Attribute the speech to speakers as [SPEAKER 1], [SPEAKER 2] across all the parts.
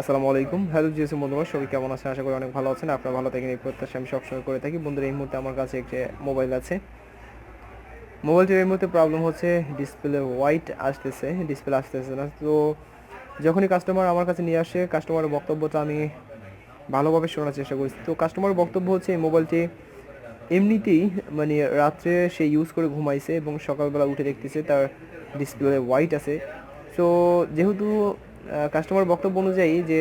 [SPEAKER 1] আসসালামু আলাইকুম। Hello GSM বন্ধুরা, সবাই কেমন আছেন? আশা করি অনেক ভালো আছেন। আপনারা ভালো থাকেন, এই প্রত্যাশা আমি সবসময় করে থাকি। বন্ধুরা, এই মুহূর্তে আমার কাছে একটি মোবাইল আছে। মোবাইলটির এই মুহূর্তে প্রবলেম হচ্ছে ডিসপ্লে হোয়াইট আসতেছে ডিসপ্লে আসতেছে না। তো যখনই কাস্টমার আমার কাছে নিয়ে আসে কাস্টমারের বক্তব্যটা আমি ভালোভাবে শোনার চেষ্টা করি তো কাস্টমারের বক্তব্য হচ্ছে, এই মোবাইলটি এমনিতেই মানে রাত্রে সে ইউজ করে ঘুমাইছে এবং সকালবেলা উঠে দেখতেছে, তার ডিসপ্লে হোয়াইট আছে। সো যেহেতু কাস্টমার বক্তব্য অনুযায়ী যে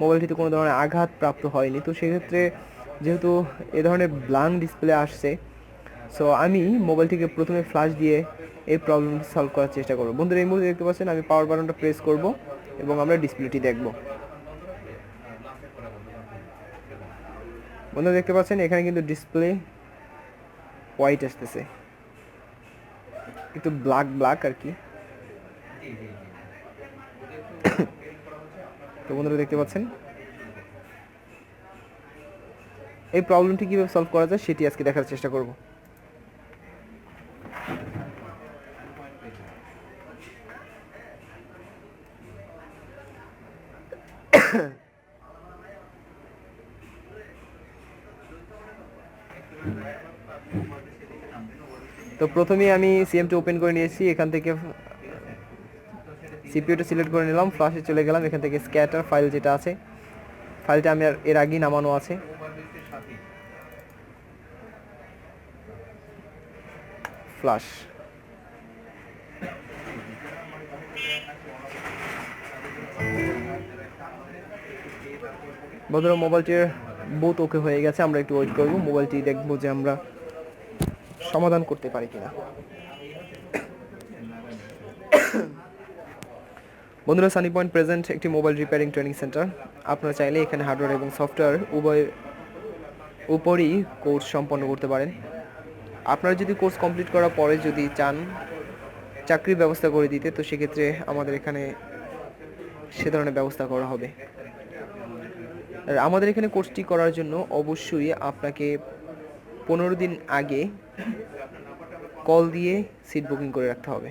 [SPEAKER 1] মোবাইলটিতে কোনো ধরনের আঘাত প্রাপ্ত হয়নি, তো সেক্ষেত্রে যেহেতু এ ধরনের ব্লাং ডিসপ্লে আসছে সো আমি মোবাইলটিকে প্রথমে ফ্ল্যাশ দিয়ে এই প্রবলেম সলভ করার চেষ্টা করব। বন্ধুরা, এই মুহূর্তে দেখতে পাচ্ছেন আমি পাওয়ার বাটনটা প্রেস করব এবং আমরা ডিসপ্লেটি দেখব। বন্ধুরা, দেখতে পাচ্ছেন এখানে কিন্তু ডিসপ্লে হোয়াইট আসতেছে। একটু ব্ল্যাক ব্ল্যাক আর কি। তো বন্ধুরা দেখতে পাচ্ছেন? এই প্রবলেমটি কীভাবে সলভ করা যায় সেটি আজকে দেখার চেষ্টা করব। তো প্রথমেই আমি সিএমটি ওপেন করে নিয়েছি। এখান থেকে সিপিইউটা সিলেক্ট করে নিলাম ফ্লাশে চলে গেলাম, এখান থেকে স্ক্যাটার ফাইল যেটা আছে ফাইলটা আমি এর আগেই নামানো আছে। ফ্লাশ বন্ধুরা মোবাইলটির বহুত ওকে হয়ে গেছে, আমরা একটু ওয়েট করব মোবাইলটি দেখব যে আমরা সমাধান করতে পারি কিনা। বন্ধুরা সানি পয়েন্ট প্রেজেন্ট একটি মোবাইল রিপেয়ারিং ট্রেনিং সেন্টার আপনারা চাইলে এখানে হার্ডওয়্যার এবং সফটওয়্যার উভয় উপরই কোর্স সম্পন্ন করতে পারেন। আপনারা যদি কোর্স কমপ্লিট করার পরে যদি চান চাকরির ব্যবস্থা করে দিতে, তো সেক্ষেত্রে আমাদের এখানে সে ধরনের ব্যবস্থা করা হবে। আর আমাদের এখানে কোর্সটি করার জন্য অবশ্যই আপনাকে পনেরো দিন আগে কল দিয়ে সিট বুকিং করে রাখতে হবে।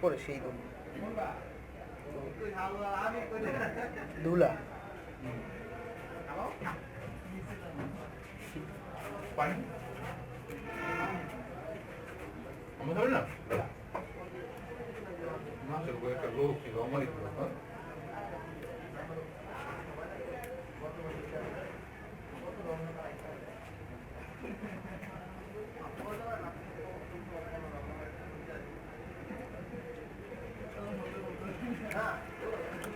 [SPEAKER 1] পরে সেই দুল। ধুলা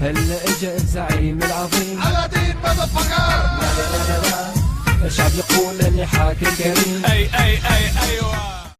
[SPEAKER 2] هلا إجا الزعيم العظيم؟
[SPEAKER 3] على دين مدفقة
[SPEAKER 2] الشعب يقول اني حاكم كريم.
[SPEAKER 3] أي أي أي أيوه.